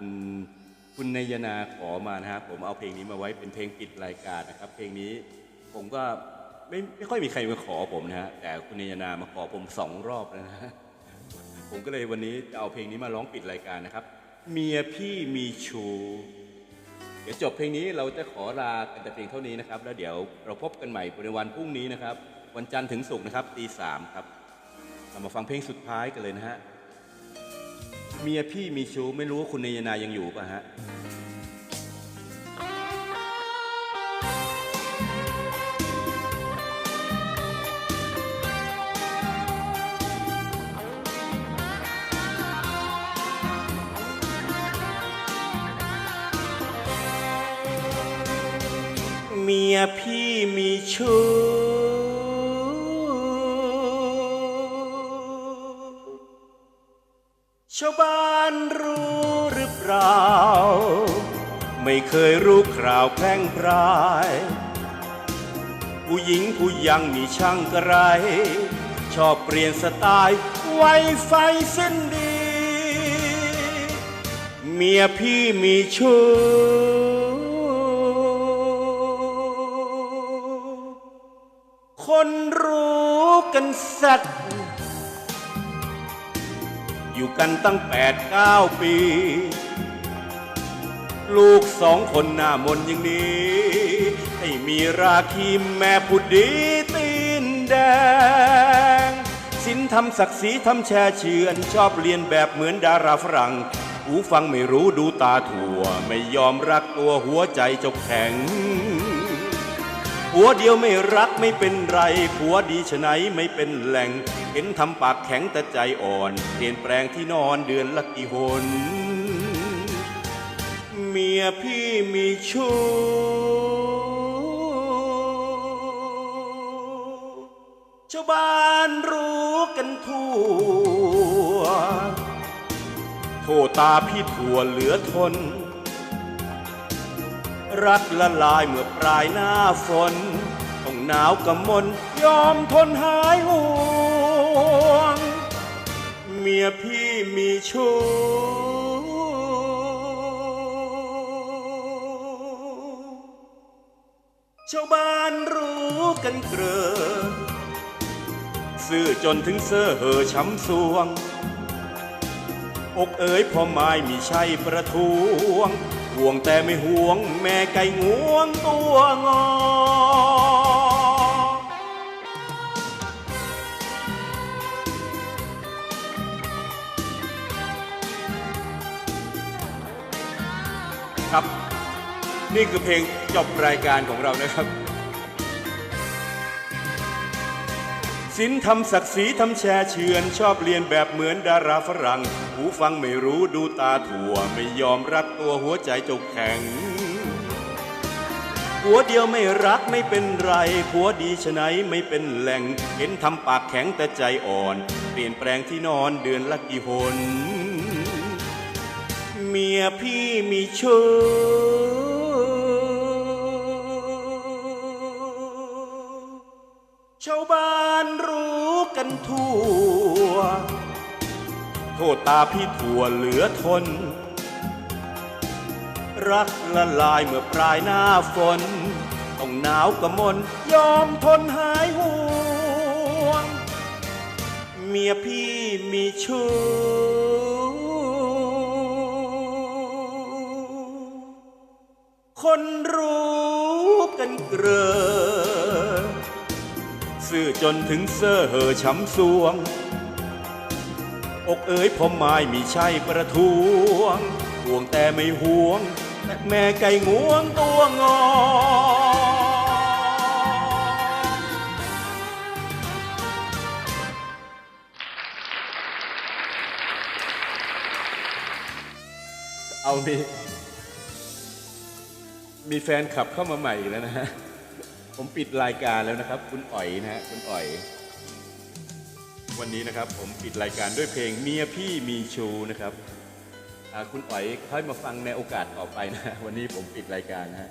คุณคุณนายนาขอมานะฮะผมเอาเพลงนี้มาไว้เป็นเพลงปิดรายการนะครับ เพลงนี้ผมก็ไม่ไม่ค่อยมีใครมาขอผมนะฮะแต่คุณนายนามาขอผมสองรอบแล้วนะฮะผมก็เลยวันนี้จะเอาเพลงนี้มาร้องปิดรายการนะครับ เมียพี่มีชูเดี๋ยวจบเพลงนี้เราจะขอลากันแต่เพียงเท่านี้นะครับ แล้วเดี๋ยวเราพบกันใหม่ในวันพรุ่งนี้นะครับ วันจันทร์ถึงศุกร์นะครับตีสามครับเรามาฟังเพลงสุดท้ายกันเลยนะฮะ เมียพี่มีชู้ไม่รู้ว่าคุณนายนายังอยู่ป่ะฮะ เมียพี่มีชู้ ชาวบ้านรู้หรือเปล่า ไม่เคยรู้ข่าวแพร่งพราย ผู้หญิงผู้ยังมีช่างกระไร ชอบเปลี่ยนสไตล์ไวไฟเส้นดี เมียพี่มีชู้คนรู้กันสัตว์ อยู่กันตั้งแปดเก้าปี ลูกสองคนหน้ามนอย่างนี้ ให้มีราคีแม่ผู้ดีตีนแดง สินทำศักดิ์ศรีทำแช่เชือน ชอบเรียนแบบเหมือนดาราฝรั่งหูฟังไม่รู้ดูตาถั่ว ไม่ยอมรักตัวหัวใจจกแข็ง ผัวเดียวไม่รักไม่เป็นไร ผัวดีฉะไหนไม่เป็นแหล่ง เห็นทำปากแข็งแต่ใจอ่อน เปลี่ยนแปลงที่นอนเดือนละกี่หน เมียพี่มีชู้ชาวบ้านรู้กันทั่วโทษตาพี่ถั่วเหลือทน รักละลายเมื่อปลายหน้าฝน ต้องหนาวกำมนยอมทนหายห่วง เมียพี่มีชู้ชาวบ้านรู้กันเกลือซื่อจนถึงเสื้อเหอช้ำสวง อกเอ๋ยพ่อไม้มีใช่ประท้วง ห่วงแต่ไม่ห่วงแม่ไก่งวงตัวงอ ครับ นี่คือเพลงจบรายการของเรานะครับ สินทำศักดิ์ศรีทำแชร์เชือน ชอบเรียนแบบเหมือนดาราฝรั่ง หูฟังไม่รู้ดูตาถั่ว ไม่ยอมรักตัวหัวใจจกแข็งผัวเดียวไม่รักไม่เป็นไรผัวดีฉะไหนไม่เป็นแหล่ง เห็นทำปากแข็งแต่ใจอ่อน เปลี่ยนแปลงที่นอนเดือนละกี่หน เมียพี่มีชู้ ชาวบ้านรู้กันทั่ว โทษตาพี่ถั่วเหลือทน รักละลายเมื่อปลายหน้าฝน ต้องหนาวกระมนยอมทนหายห่วง เมียพี่มีชู้คนรู้กันเกลอ ซื่อจนถึงเสื้อเหอช้ำสวง อกเอ๋ยพ่อไม้มีใช่ประท้วงห่วงแต่ไม่ห่วง แต่แม่ไก่งวงตัวงอ เอามีมีแฟนขับเข้ามาใหม่อีกแล้วนะฮะ ผมปิดรายการแล้วนะครับ คุณอ๋อยนะฮะคุณอ๋อย วันนี้นะครับผมปิดรายการด้วยเพลงเมียพี่มีชูนะครับคุณอ๋อยค่อยมาฟังในโอกาสต่อไปนะ วันนี้ผมปิดรายการนะฮะ